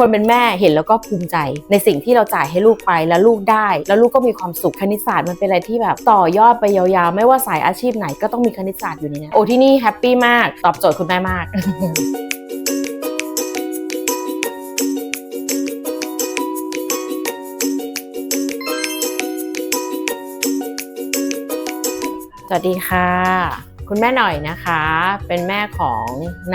คนเป็นแม่เห็นแล้วก็ภูมิใจ ในสิ่งที่เราจ่ายให้ลูกไปแล้วลูกได้ แล้วลูกก็มีความสุขคณิตศาสตร์มันเป็นอะไรที่แบบต่อยอดไปยาวๆ ไม่ว่าสายอาชีพไหนก็ต้องมีคณิตศาสตร์อยู่ในนี้โอ้ที่นี่แฮปปี้มาก ตอบโจทย์คุณแม่มากสวัสดีค่ะ คุณแม่หน่อยนะคะ เป็นแม่ของ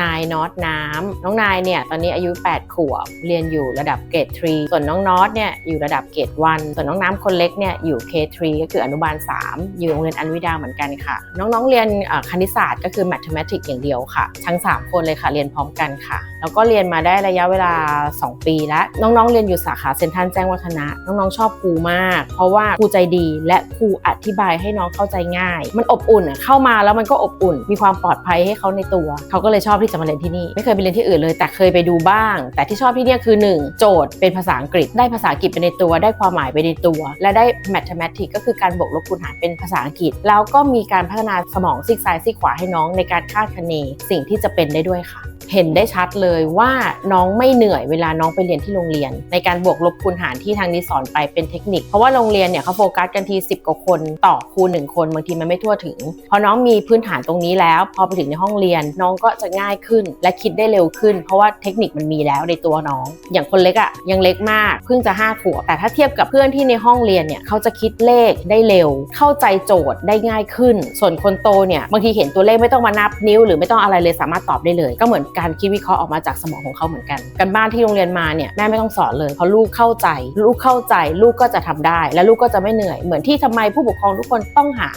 นายน็อตน้ำน้องนายเนี่ยตอนนี้อายุ 8 ขวบ เรียนอยู่ระดับเกรด3ส่วนน้องน็อตเนี่ยอยู่ระดับเกรด1ส่วนน้องน้ำคนเล็กเนี่ยอยู่ K3 ก็คืออนุบาล 3 อยู่โรงเรียนอันวิดาเหมือนกันค่ะ น้องๆเรียนคณิตศาสตร์ก็คือ mathematics อย่างเดียวค่ะ ทั้ง 3 คนเลยค่ะ เรียนพร้อมกันค่ะ แล้วก็เรียนมาได้ระยะเวลา 2 ปีแล้ว น้องๆ เรียนอยู่สาขาเซนทรัลแจ้งวัฒนะ น้องๆ ชอบครูมาก เพราะว่าครูใจดีและครูอธิบายให้น้องเข้าใจง่าย มันอบอุ่นเข้ามาแล้วมันก็อบอุ่น มีความปลอดภัยให้เขาในตัว เขาก็เลยชอบที่จะมาเรียนที่นี่ ไม่เคยไปเรียนที่อื่นเลย แต่เคยไปดูบ้าง แต่ที่ชอบที่นี่คือ 1 โจทย์เป็นภาษาอังกฤษ ได้ภาษาอังกฤษไปในตัว ได้ความหมายไปในตัว และได้ mathematics ก็คือการบวกลบคูณหารเป็นภาษาอังกฤษ แล้วก็มีการพัฒนาสมองซีกซ้ายซีกขวาให้น้องในการคาดคะเนสิ่งที่จะเป็นได้ด้วยค่ะ เห็นได้ชัดเลยว่าน้องไม่เหนื่อยเวลาน้องไปเรียนที่โรงเรียน ในการบวกลบคูณหารที่ทางนี้สอนไปเป็นเทคนิค เพราะว่าโรงเรียนเนี่ยเขาโฟกัสกันที 10 กว่าคนต่อครูหนึ่งคนบางทีมันไม่ทั่วถึง พอน้องมีพื้นฐานตรงนี้แล้ว พอไปถึงในห้องเรียน น้องก็จะง่ายขึ้น และคิดได้เร็วขึ้น เพราะว่าเทคนิคมันมีแล้วในตัวน้อง อย่างคนเล็กอะ่ะยังเล็กมากเพิ่งจะ5ขวบแต่ถ้าเทียบกับเพื่อนที่ในห้องเรียนเนี่ยเขาจะคิดเลขได้เร็ว เข้าใจโจทย์ได้ง่ายขึ้น ส่วนคนโตเนี่ยบางทีเห็นตัวเลขไม่ต้องมานับนิ้ว หรือไม่ต้องอะไรเลยสามารถตอบได้เลย ก็เหมือนกการคิดวิเคราะห์ออกมาจากสมองของเขาเหมือนกัน กันบ้านที่โรงเรียนมาเนี่ยแม่ไม่ต้องสอนเลยเพราะลูกเข้าใจ ลูกเข้าใจ ลูกก็จะทำได้ และลูกก็จะไม่เหนื่อย เหมือนที่ทำไมผู้ปกครองทุกคนต้องหา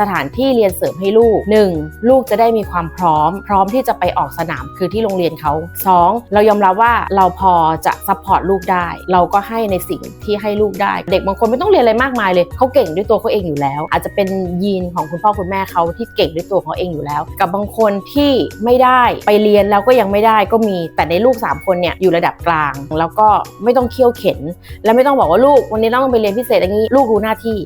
สถานที่เรียนเสริมให้ลูก 1. ลูกจะได้มีความพร้อม พร้อมที่จะไปออกสนามคือที่โรงเรียนเขา 2. เรายอมรับว่าเราพอจะซัพพอร์ตลูกได้ เราก็ให้ในสิ่งที่ให้ลูกได้ เด็กบางคนไม่ต้องเรียนอะไรมากมายเลยเขาเก่งด้วยตัวเขาเองอยู่แล้ว อาจจะเป็นยีนของคุณพ่อคุณแม่เขาที่เก่งด้วยตัวเขาเองอยู่แล้ว กับบางคนที่ไม่ได้ไปเรียนแล้วก็ยังไม่ได้ก็มีแต่ในลูก 3 คนเนี่ยอยู่ระดับกลาง แล้วก็ไม่ต้องเคี่ยวเข็น และไม่ต้องบอกว่าลูกวันนี้ต้องไปเรียนพิเศษอย่างนี้ ลูกรู้หน้าที่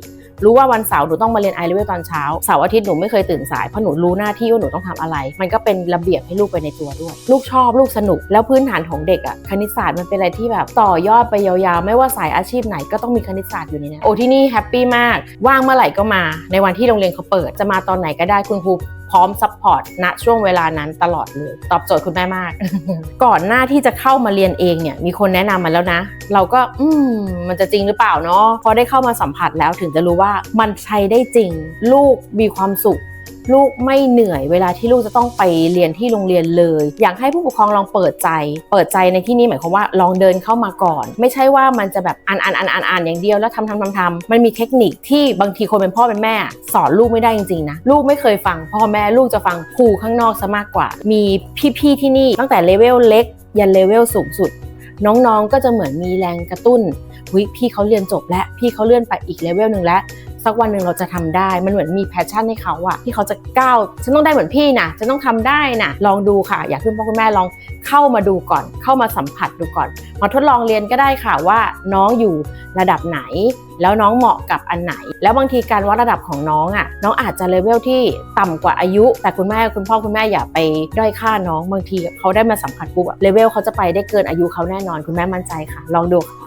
รู้ว่าวันเสาร์หนูต้องมาเรียนไอเลเวลตอนเช้า เสาร์อาทิตย์หนูไม่เคยตื่นสายเพราะหนูรู้หน้าที่ว่าหนูต้องทำอะไร มันก็เป็นระเบียบให้ลูกไปในตัวด้วย ลูกชอบลูกสนุก แล้วพื้นฐานของเด็กอะคณิตศาสตร์มันเป็นอะไรที่แบบต่อยอดไปยาวๆ ไม่ว่าสายอาชีพไหนก็ต้องมีคณิตศาสตร์อยู่ในนี้นโอ้ที่นี่แฮปปี้มาก ว่างเมื่อไหร่ก็มา ในวันที่โรงเรียนเขาเปิด จะมาตอนไหนก็ได้คุณครู พร้อมซัพพอร์ตณช่วงเวลานั้นตลอดเลย ตอบโจทย์คุณแม่มาก ก่อนหน้าที่จะเข้ามาเรียนเองเนี่ยมีคนแนะนำมาแล้วนะ เราก็อืมมันจะจริงหรือเปล่าเนาะพอได้เข้ามาสัมผัสแล้วถึงจะรู้ว่ามันใช้ได้จริง ลูกมีความสุข ลูกไม่เหนื่อยเวลาที่ลูกจะต้องไปเรียนที่โรงเรียนเลย อยากให้ผู้ปกครองลองเปิดใจ เปิดใจในที่นี้หมายความว่าลองเดินเข้ามาก่อน ไม่ใช่ว่ามันจะแบบอ่านอ่านอ่านอ่านอ่านอย่างเดียวแล้วทำทำทำทำมันมีเทคนิคที่บางทีคนเป็นพ่อเป็นแม่ สอนลูกไม่ได้จริงๆนะลูกไม่เคยฟังพ่อแม่ลูกจะฟังครูข้างนอกซะมากกว่า มีพี่ๆที่นี่ตั้งแต่เลเวลเล็กยันเลเวลสูงสุด น้องๆก็จะเหมือนมีแรงกระตุ้น วิพี่เขาเรียนจบแล้วพี่เขาเลื่อนไปอีกเลเวลหนึ่งแล้วสักวันหนึ่งเราจะทำได้ มันเหมือนมีแพชชั่นให้เขาอะที่เขาจะก้าว ฉันต้องได้เหมือนพี่นะฉันต้องทำได้นะลองดูค่ะ อยากให้คุณพ่อคุณแม่ลองเข้ามาดูก่อน เข้ามาสัมผัสดูก่อน มาทดลองเรียนก็ได้ค่ะว่าน้องอยู่ระดับไหน แล้วน้องเหมาะกับอันไหน แล้วบางทีการวัดระดับของน้องอะน้องอาจจะเลเวลที่ต่ำกว่าอายุ แต่คุณแม่คุณพ่อคุณแม่อย่าไปด้อยค่าน้อง บางทีเขาได้มาสัมผัสปุ๊บเลเวลเขาจะไปได้เกินอายุเขาแน่นอน คุณแม่มั่นใจค่ะ ลองดูค่ะ